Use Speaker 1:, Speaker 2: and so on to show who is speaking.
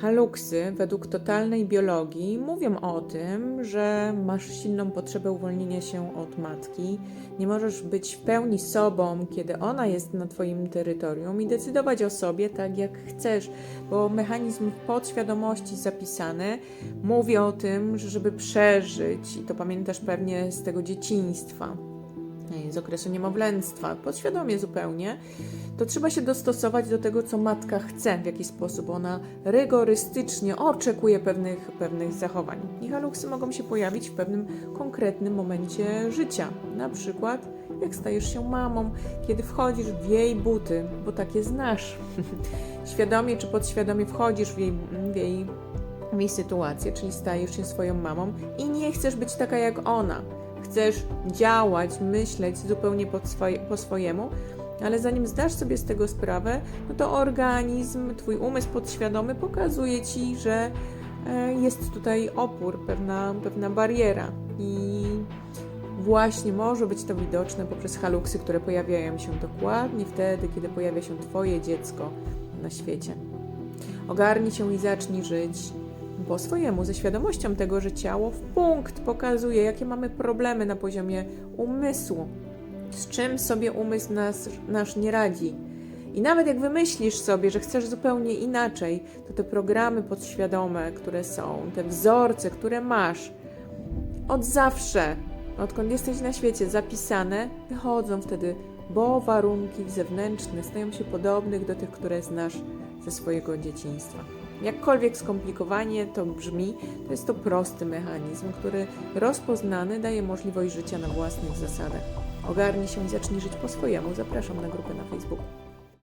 Speaker 1: Haluksy według totalnej biologii mówią o tym, że masz silną potrzebę uwolnienia się od matki. Nie możesz być w pełni sobą, kiedy ona jest na Twoim terytorium i decydować o sobie tak, jak chcesz, bo mechanizm podświadomości zapisany mówi o tym, że żeby przeżyć, i to pamiętasz pewnie z tego dzieciństwa, z okresu niemowlęctwa, podświadomie zupełnie, to trzeba się dostosować do tego, co matka chce, w jaki sposób ona rygorystycznie oczekuje pewnych, pewnych zachowań. I haluksy mogą się pojawić w pewnym konkretnym momencie życia. Na przykład, jak stajesz się mamą, kiedy wchodzisz w jej buty, bo takie znasz. Świadomie czy podświadomie wchodzisz w jej, w jej, w jej sytuację, czyli stajesz się swoją mamą i nie chcesz być taka jak ona. Chcesz działać, myśleć zupełnie po, swoje, po swojemu, ale zanim zdasz sobie z tego sprawę, no to organizm, twój umysł podświadomy pokazuje ci, że e, jest tutaj opór, pewna, pewna bariera i właśnie może być to widoczne poprzez haluksy, które pojawiają się dokładnie wtedy, kiedy pojawia się twoje dziecko na świecie. Ogarnij się i zacznij żyć po swojemu, ze świadomością tego, że ciało w punkt pokazuje, jakie mamy problemy na poziomie umysłu, z czym sobie umysł nas, nasz nie radzi. I nawet jak wymyślisz sobie, że chcesz zupełnie inaczej, to te programy podświadome, które są, te wzorce, które masz, od zawsze, odkąd jesteś na świecie, zapisane, wychodzą wtedy, bo warunki zewnętrzne stają się podobnych do tych, które znasz ze swojego dzieciństwa. Jakkolwiek skomplikowanie to brzmi, to jest to prosty mechanizm, który rozpoznany daje możliwość życia na własnych zasadach. Ogarnij się i zacznij żyć po swojemu. Zapraszam na grupę na Facebooku.